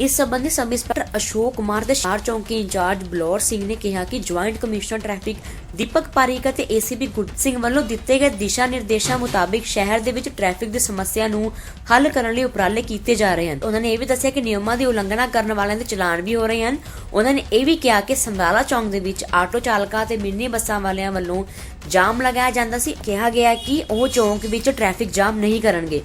ਇਸ ਸੰਬੰਧੀ sub inspector Ashok Kumar ਦੇ ਸ਼ਹਿਰ ਚੌਂਕੀ ਇੰਚਾਰਜ ਬਲੌਰ ਸਿੰਘ ਨੇ ਕਿਹਾ ਕਿ joint commissioner traffic Deepak Pareek ਅਤੇ ਏਸੀਪੀ ਗੁਰ ਸਿੰਘ ਵੱਲੋਂ ਦਿੱਤੇ ਗਏ ਦਿਸ਼ਾ ਨਿਰਦੇਸ਼ਾਂ ਮੁਤਾਬਿਕ ਸ਼ਹਿਰ ਦੇ ਵਿੱਚ ਟ੍ਰੈਫਿਕ ਦੀ ਸਮੱਸਿਆ ਨੂੰ ਹੱਲ ਕਰਨ ਲਈ ਉਪਰਾਲੇ ਕੀਤੇ ਜਾ ਰਹੇ ਹਨ। ਉਹਨਾਂ ਨੇ ਇਹ ਵੀ ਦੱਸਿਆ ਕਿ ਨਿਯਮਾਂ ਦੀ ਉਲੰਘਣਾ ਕਰਨ ਵਾਲਿਆਂ ਦੇ ਚਲਾਨ ਵੀ ਹੋ ਰਹੇ ਹਨ। ਉਹਨਾਂ ਨੇ ਇਹ ਵੀ ਕਿਹਾ ਕਿ ਸਮਰਾਲਾ ਚੌਂਕ ਦੇ ਵਿੱਚ ਆਟੋ ਚਾਲਕਾਂ ਤੇ ਮਿੰਨੀ ਬੱਸਾਂ ਵਾਲਿਆਂ ਵੱਲੋਂ ਜਾਮ ਲਗਾਇਆ ਜਾਂਦਾ ਸੀ। ਕਿਹਾ ਗਿਆ ਕਿ ਉਹ ਚੌਂਕ ਵਿੱਚ ਟ੍ਰੈਫਿਕ ਜਾਮ ਨਹੀਂ ਕਰਨਗੇ।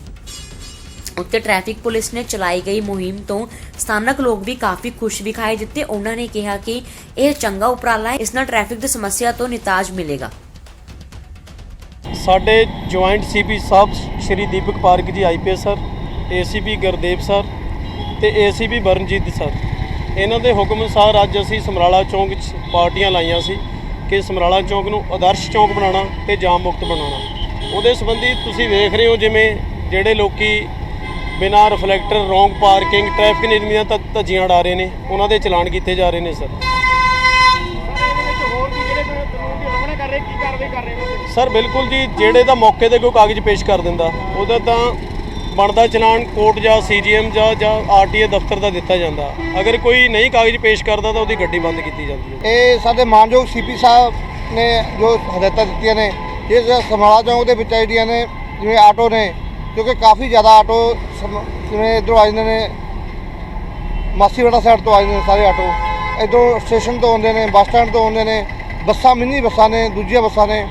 ਉੱਤੇ ਟ੍ਰੈਫਿਕ ਪੁਲਿਸ ਨੇ ਚਲਾਈ ਗਈ ਮੁਹਿੰਮ ਤੋਂ ਸਥਾਨਕ ਲੋਕ ਵੀ ਕਾਫੀ ਖੁਸ਼ ਵਿਖਾਈ ਦਿੱਤੇ ਉਹਨਾਂ ਨੇ ਕਿਹਾ ਕਿ ਇਹ ਚੰਗਾ ਉਪਰਾਲਾ ਹੈ, ਇਸ ਨਾਲ ਟ੍ਰੈਫਿਕ ਦੀ ਸਮੱਸਿਆ ਤੋਂ ਨਿਤਾਜ ਮਿਲੇਗਾ। ਸਾਡੇ ਜੁਆਇੰਟ ਸੀਪੀ ਸਾਹਿਬ Shri Deepak Pareek ji IPS sir, ACP Gurdev sir ਤੇ ਏਸੀਪੀ ਬਰਨਜੀਤ ਸਰ। ਇਹਨਾਂ ਦੇ ਹੁਕਮ ਅਨੁਸਾਰ ਅੱਜ ਅਸੀਂ ਸਮਰਾਲਾ ਚੌਂਕ 'ਚ ਪਾਰਟੀਆਂ ਲਾਈਆਂ ਸੀ ਕਿ ਸਮਰਾਲਾ ਚੌਂਕ ਨੂੰ ਆਦਰਸ਼ ਚੌਂਕ ਬਣਾਉਣਾ ਤੇ ਜਾਮ ਮੁਕਤ ਬਣਾਉਣਾ। ਉਹਦੇ ਸੰਬੰਧੀ ਤੁਸੀਂ ਵੇਖ ਰਹੇ ਹੋ ਜਿਵੇਂ ਜਿਹੜੇ ਲੋਕੀ ਬਿਨਾਂ ਰਿਫਲੈਕਟਰ, ਰੋਂਗ ਪਾਰਕਿੰਗ, ਟ੍ਰੈਫਿਕ ਨਿਯਮਾਂ ਦੀਆਂ ਧੱਜੀਆਂ ਉਡਾ ਰਹੇ ਨੇ। ਉਹਨਾਂ ਦੇ ਚਲਾਨ ਕੀਤੇ ਜਾ ਰਹੇ ਨੇ, ਸਰ। ਸਰ, ਬਿਲਕੁਲ ਜੀ, ਜਿਹੜੇ ਦਾ ਮੌਕੇ ਤੇ ਕੋਈ ਕਾਗਜ਼ ਪੇਸ਼ ਕਰ ਦਿੰਦਾ, ਉਹਦਾ ਤਾਂ ਬਣਦਾ ਚਲਾਨ ਕੋਰਟ ਜਾਂ ਸੀਜੀਐਮ ਜਾਂ ਜਾਂ ਆਰਟੀਏ ਦਫ਼ਤਰ ਦਾ ਦਿੱਤਾ ਜਾਂਦਾ। ਅਗਰ ਕੋਈ ਨਹੀਂ ਕਾਗਜ਼ ਪੇਸ਼ ਕਰਦਾ, ਤਾਂ ਉਹਦੀ ਗੱਡੀ ਬੰਦ ਕੀਤੀ ਜਾਂਦੀ ਹੈ। ਇਹ ਸਾਡੇ ਮਾਨਯੋਗ ਸੀਪੀ ਸਾਹਿਬ ਨੇ ਜੋ ਹਦਾਇਤਾਂ ਦਿੱਤੀਆਂ ਨੇ ਇਹ ਜਿਹੜਾ ਚੌਂਕ ਦੇ ਵਿੱਚ ਜਿਹੜੀਆਂ ਨੇ, ਜਿਵੇਂ ਆਟੋ ਨੇ ਕਿਉਂਕਿ ਕਾਫੀ ਜ਼ਿਆਦਾ ਆਟੋ ਸਮ- ਜਿਵੇਂ ਇੱਧਰੋਂ ਆ ਜਾਂਦੇ ਨੇ ਮਾਸੀਵਾੜਾ ਸਾਈਡ ਤੋਂ ਆ ਜਾਂਦੇ ਨੇ ਸਾਰੇ ਆਟੋ। ਇੱਧਰੋਂ ਸਟੇਸ਼ਨ ਤੋਂ ਆਉਂਦੇ ਨੇ ਬੱਸ ਸਟੈਂਡ ਤੋਂ ਆਉਂਦੇ ਨੇ, ਬੱਸਾਂ, ਮਿੰਨੀ ਬੱਸਾਂ ਨੇ, ਦੂਜੀਆਂ ਬੱਸਾਂ ਨੇ,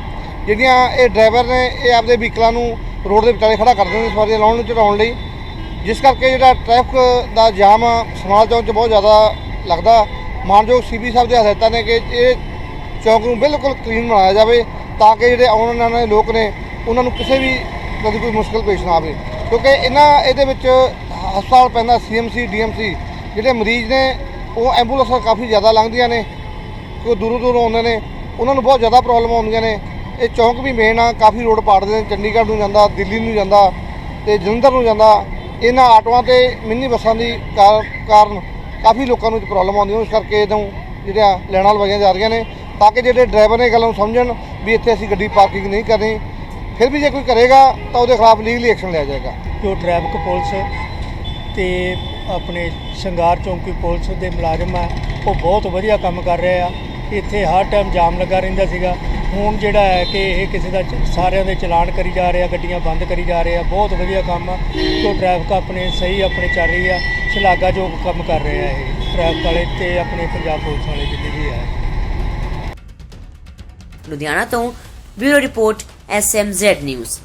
ਜਿਹੜੀਆਂ ਇਹ ਡਰਾਈਵਰ ਨੇ, ਇਹ ਆਪਦੇ ਵਹੀਕਲਾਂ ਨੂੰ ਰੋਡ ਦੇ ਵਿਚਾਲੇ ਖੜਾ ਕਰਦੇ ਨੇ ਸਵਾਰੀਆਂ ਲਾਉਣ ਨੂੰ, ਚੜਾਉਣ ਲਈ। ਜਿਸ ਕਰਕੇ ਜਿਹੜਾ ਟ੍ਰੈਫਿਕ ਦਾ ਜਾਮ ਆ ਸਮਾਲ ਚੌਂਕ 'ਚ ਬਹੁਤ ਜ਼ਿਆਦਾ ਲੱਗਦਾ। ਮਾਨਯੋਗ ਸੀਪੀ ਸਾਹਿਬ ਦੇ ਹਦਾਇਤਾਂ ਨੇ ਕਿ ਇਹ ਚੌਂਕ ਨੂੰ ਬਿਲਕੁਲ ਕਲੀਨ ਬਣਾਇਆ ਜਾਵੇ, ਤਾਂ ਕਿ ਜਿਹੜੇ ਆਉਣ ਵਾਲੇ ਲੋਕ ਨੇ, ਉਹਨਾਂ ਨੂੰ ਕਿਸੇ ਵੀ ਤਰ੍ਹਾਂ ਦੀ ਕੋਈ ਮੁਸ਼ਕਲ ਪੇਸ਼ ਨਾ ਆਵੇ ਕਿਉਂਕਿ ਇਹਨਾਂ, ਇਹਦੇ ਵਿੱਚ ਹਸਪਤਾਲ ਪੈਂਦਾ ਸੀਐਮਸੀ ਡੀਐਮਸੀ ਜਿਹੜੇ ਮਰੀਜ਼ ਨੇ, ਉਹ ਐਂਬੂਲੈਂਸਾਂ ਕਾਫੀ ਜ਼ਿਆਦਾ ਲੰਘਦੀਆਂ ਨੇ ਕੋਈ ਦੂਰੋਂ ਦੂਰੋਂ ਆਉਂਦੇ ਨੇ, ਉਹਨਾਂ ਨੂੰ ਬਹੁਤ ਜ਼ਿਆਦਾ ਪ੍ਰੋਬਲਮ ਆਉਂਦੀਆਂ ਨੇ। ਇਹ ਚੌਂਕ ਵੀ ਮੇਨ ਆ, ਕਾਫੀ ਰੋਡ ਪਾੜਦੇ ਨੇ, ਚੰਡੀਗੜ੍ਹ ਨੂੰ ਜਾਂਦਾ, ਦਿੱਲੀ ਨੂੰ ਜਾਂਦਾ ਤੇ ਜਲੰਧਰ ਨੂੰ ਜਾਂਦਾ। ਇਹਨਾਂ ਆਟੋਆਂ ਤੇ ਮਿੰਨੀ ਬੱਸਾਂ ਦੀ ਕਾਰ- ਕਾਰਨ ਕਾਫੀ ਲੋਕਾਂ ਨੂੰ ਪ੍ਰੋਬਲਮ ਆਉਂਦੀ ਹੈ। ਉਸ ਕਰਕੇ ਇਹਨੂੰ ਜਿਹੜੀਆਂ ਲੈਣਾ ਲਵਾਈਆਂ ਜਾ ਰਹੀਆਂ ਨੇ, ਤਾਂ ਕਿ ਜਿਹੜੇ ਡਰਾਈਵਰ ਨੇ ਇਹ ਗੱਲ ਨੂੰ ਸਮਝਣ ਵੀ ਇੱਥੇ ਅਸੀਂ ਗੱਡੀ ਪਾਰਕਿੰਗ ਨਹੀਂ ਕਰਨੀ। ਫਿਰ ਵੀ ਜੇ ਕੋਈ ਕਰੇਗਾ ਤਾਂ ਉਹਦੇ ਖਿਲਾਫ ਲੀਗਲੀ ਐਕਸ਼ਨ ਲਿਆ ਜਾਏਗਾ। ਜੋ ਟ੍ਰੈਫਿਕ ਪੁਲਿਸ ਤੇ ਆਪਣੇ ਸ਼ਿੰਗਾਰ ਚੌਂਕੀ ਪੁਲਿਸ ਦੇ ਮੁਲਾਜ਼ਮ ਆ ਉਹ ਬਹੁਤ ਵਧੀਆ ਕੰਮ ਕਰ ਰਹੇ ਆ। ਇੱਥੇ ਹਰ ਟਾਈਮ ਜਾਮ ਲੱਗਾ ਰਹਿੰਦਾ ਸੀਗਾ। ਹੁਣ ਜਿਹੜਾ ਹੈ ਕਿ ਇਹ ਕਿਸੇ ਦਾ ਸਾਰਿਆਂ ਦੇ ਚਲਾਨ ਕਰੀ ਜਾ ਰਹੇ ਆ ਗੱਡੀਆਂ ਬੰਦ ਕਰੀ ਜਾ ਰਹੇ ਆ ਬਹੁਤ ਵਧੀਆ ਕੰਮ ਆ। ਜੋ ਟ੍ਰੈਫਿਕ ਆਪਣੇ ਸਹੀ ਆਪਣੇ ਚੱਲ ਰਹੀ ਆ ਸ਼ਲਾਘਾਯੋਗ ਕੰਮ ਕਰ ਰਹੇ ਆ ਇਹ। ਟ੍ਰੈਫਿਕ ਵਾਲੇ ਤੇ ਆਪਣੇ ਪੰਜਾਬ ਪੁਲਿਸ ਵਾਲੇ ਜਿੰਨੇ ਵੀ ਆ। ਲੁਧਿਆਣਾ ਤੋਂ ਬਿਊਰੋ ਰਿਪੋਰਟ SMZ News.